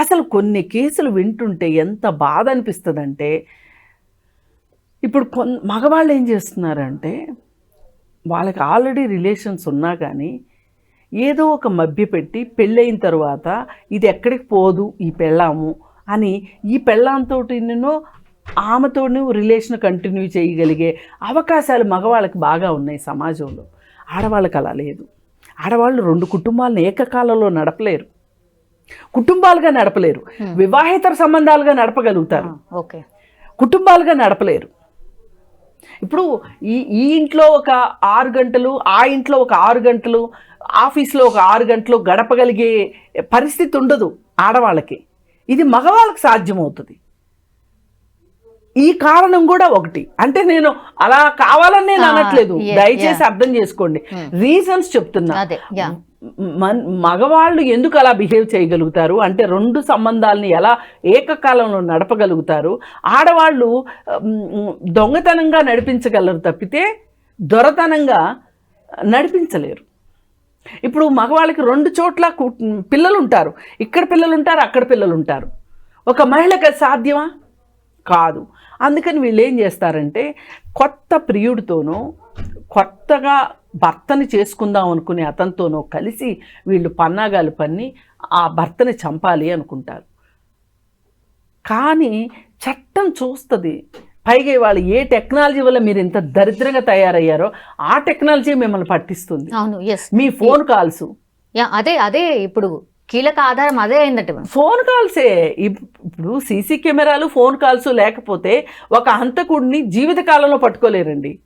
అసలు కొన్ని కేసులు వింటుంటే ఎంత బాధ అనిపిస్తుందంటే ఇప్పుడు కొన్ మగవాళ్ళు ఏం చేస్తున్నారంటే వాళ్ళకి ఆల్రెడీ రిలేషన్స్ ఉన్నా కానీ ఏదో ఒక మభ్య పెట్టి పెళ్ళయిన తర్వాత ఇది ఎక్కడికి పోదు ఈ పెళ్ళాము అని ఈ పెళ్ళాంతోటి నేను ఆమెతో రిలేషన్ కంటిన్యూ చేయగలిగే అవకాశాలు మగవాళ్ళకి బాగా ఉన్నాయి సమాజంలో. ఆడవాళ్ళకి అలా లేదు. ఆడవాళ్ళు రెండు కుటుంబాలను ఏకకాలంలో నడపలేరు. కుటుంబాలుగా నడపలేరు. వివాహేతర సంబంధాలుగా నడపగలుగుతారు. ఓకే కుటుంబాలుగా నడపలేరు. ఇప్పుడు ఈ ఈ ఇంట్లో ఒక ఆరు గంటలు ఆ ఇంట్లో ఒక ఆరు గంటలు ఆఫీస్లో ఒక ఆరు గంటలు గడపగలిగే పరిస్థితి ఉండదు ఆడవాళ్ళకి. ఇది మగవాళ్ళకి సాధ్యమవుతుంది. ఈ కారణం కూడా ఒకటి. అంటే నేను అలా కావాలని నేను Ah, అనట్లేదు. దయచేసి. అర్థం చేసుకోండి. రీజన్స్ చెప్తున్నా. యా మన్- మగవాళ్ళు ఎందుకు అలా బిహేవ్ చేయగలుగుతారు? అంటే రెండు సంబంధాలని ఎలా ఏకకాలంలో నడపగలుగుతారు? ఆడవాళ్ళు దొంగతనంగా నడిపించగలరు తప్పితే దొరతనంగా నడిపించలేరు. ఇప్పుడు మగవాళ్ళకి రెండు చోట్ల పిల్లలు ఉంటారు ఇక్కడ పిల్లలు ఉంటారు అక్కడ పిల్లలు ఉంటారు ఒక మహిళకి సాధ్యమా? కాదు. అందుకని వీళ్ళు ఏం చేస్తారంటే కొత్త ప్రియుడితోనో కొత్తగా భర్తని చేసుకుందాం అనుకునే అతనితోనో కలిసి వీళ్ళు పన్నాగాలు పన్ని ఆ భర్తని చంపాలి అనుకుంటారు. కానీ చట్టం చూస్తుంది. పైగా వాళ్ళు ఏ టెక్నాలజీ వల్ల మీరు ఇంత దరిద్రంగా తయారయ్యారో ఆ టెక్నాలజీ మిమ్మల్ని పట్టిస్తుంది. అవును ఎస్ మీ ఫోన్ కాల్స్. యా అదే అదే ఇప్పుడు కీలక ఆధారం అదే అయిందట. ఫోన్ కాల్సే. ఇప్- ఇప్పుడు సీసీ కెమెరాలు ఫోన్ కాల్స్ లేకపోతే ఒక హంతకుడిని జీవితకాలంలో పట్టుకోలేరండి.